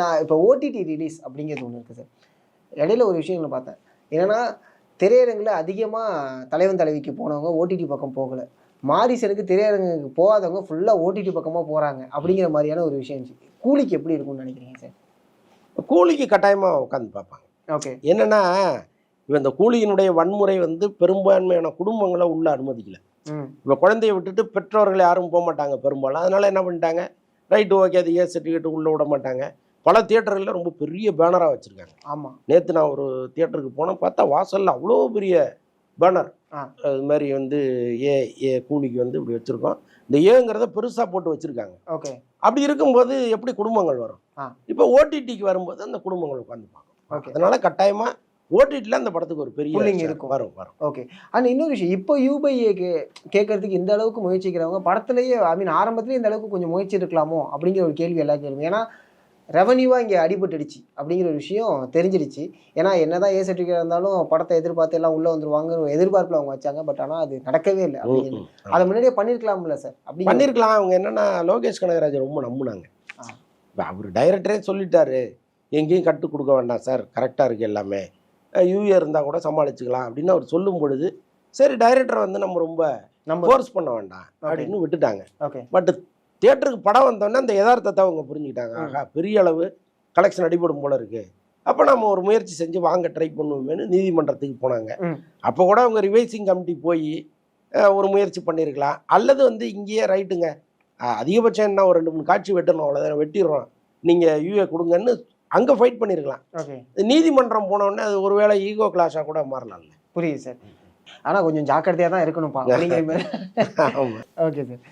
நான் இப்போ OTT release அப்படிங்கிறது ஒன்று இருக்குது சார் இடையில ஒரு விஷயம் நான் பார்த்தேன். என்னன்னா திரையரங்கில் அதிகமாக தலைவன் தலைவிக்கு போனவங்க ஓடிடி பக்கம் போகலை. மாரிசனுக்கு திரையரங்குக்கு போகாதவங்க ஃபுல்லாக ஓடிடி பக்கமாக போகிறாங்க அப்படிங்கிற மாதிரியான ஒரு விஷயம் இருந்துச்சு. கூலிக்கு எப்படி இருக்கும்னு நினைக்கிறீங்க சார் கூலிக்கு கட்டாயமாக உட்காந்து பார்ப்பாங்க. ஓகே என்னன்னா இப்போ இந்த கூலியினுடைய வன்முறை வந்து பெரும்பான்மையான குடும்பங்களை உள்ள அனுமதிக்கல. இப்போ குழந்தைய விட்டுட்டு பெற்றோர்கள் யாரும் போக மாட்டாங்க பெரும்பாலும். அதனால என்ன பண்ணிட்டாங்க? ரைட்டு ஓகே அது ஏ சர்டிஃபிகேட் உள்ளே விட மாட்டாங்க. பல தியேட்டர்களில் ரொம்ப பெரிய பேனராக வச்சுருக்காங்க. ஆமாம் நேற்று நான் ஒரு தியேட்டருக்கு போனேன் பார்த்தா வாசலில் அவ்வளோ பெரிய பேனர். அது மாதிரி வந்து ஏ ஏ கூலிக்கு வந்து இப்படி வச்சுருக்கோம். இந்த ஏங்கிறத பெருசாக போட்டு வச்சுருக்காங்க. ஓகே. அப்படி இருக்கும்போது எப்படி குடும்பங்கள் வரும். இப்போ ஓடிடிக்கு வரும்போது அந்த குடும்பங்கள் உட்காந்துப்பாங்க ஓகே. அதனால கட்டாயமா ஓடிடியில் அந்த படத்துக்கு ஒரு பெரிய இருக்கும். வரும் வரும். ஓகே. அண்ட் இன்னொரு விஷயம் இப்போ யூபைஏ கே கேட்கறதுக்கு இந்த அளவுக்கு முயற்சிக்கிறவங்க படத்துலேயே ஐ மீன் ஆரம்பத்துலேயே இந்த அளவுக்கு கொஞ்சம் முயற்சி இருக்கலாமோ அப்படிங்கிற ஒரு கேள்வி எல்லா கேள்வி ஏன்னா ரெவன்யூவாக இங்கே அடிபட்டுடுச்சு அப்படிங்கிற ஒரு விஷயம் தெரிஞ்சிடுச்சு. ஏன்னா என்னதான் ஏ சர்டிஃபிகேட் இருந்தாலும் படத்தை எதிர்பார்த்து எல்லாம் உள்ளே வந்துருவாங்க எதிர்பார்ப்பில் அவங்க வச்சாங்க. பட் ஆனால் அது நடக்கவே இல்லை அப்படிங்கிறது ம். அதை முன்னாடியே பண்ணியிருக்கலாம்ல சார் அப்படி பண்ணியிருக்கலாம் அவங்க என்னன்னா லோகேஷ் கனகராஜ் ரொம்ப நம்புனாங்க. அவர் டைரக்டரே சொல்லிட்டாரு. எங்கேயும் கட்டு கொடுக்க வேண்டாம் சார் கரெக்டாக இருக்கு எல்லாமே. யூஏ இருந்தால் கூட சமாளிச்சுக்கலாம் அப்படின்னு அவர் சொல்லும் பொழுது சரி டைரக்டர் வந்து நம்ம ரொம்ப நம்ம ஃபோர்ஸ் பண்ண வேண்டாம் அப்படின்னு விட்டுட்டாங்க. ஓகே பட் தியேட்டருக்கு படம் வந்தோடனே அந்த யதார்த்தத்தை அவங்க புரிஞ்சுக்கிட்டாங்க. ஆகா பெரிய அளவு கலெக்ஷன் அடிபடும் போல இருக்கு. அப்போ நம்ம ஒரு முயற்சி செஞ்சு வாங்க ட்ரை பண்ணுவோமேனு நீதிமன்றத்துக்கு போனாங்க. அப்போ கூட அவங்க ரிவைசிங் கமிட்டி போய் ஒரு முயற்சி பண்ணியிருக்கலாம் அல்லது வந்து இங்கேயே ரைட்டுங்க. அதிகபட்சம் என்ன ஒரு ரெண்டு மூணு காட்சி வெட்டணும் அவ்வளோதான் வெட்டிடுறோம். நீங்கள் யூஏ கொடுங்கன்னு அங்கே ஃபைட் பண்ணியிருக்கலாம் நீதிமன்றம் போனோடனே அது ஒருவேளை ஈகோ கிளாஸாக கூட மாறலாம்ல. புரியுது சார் ஆனால் கொஞ்சம் ஜாக்கிரதையாக தான் ஆமாம் ஓகே சார்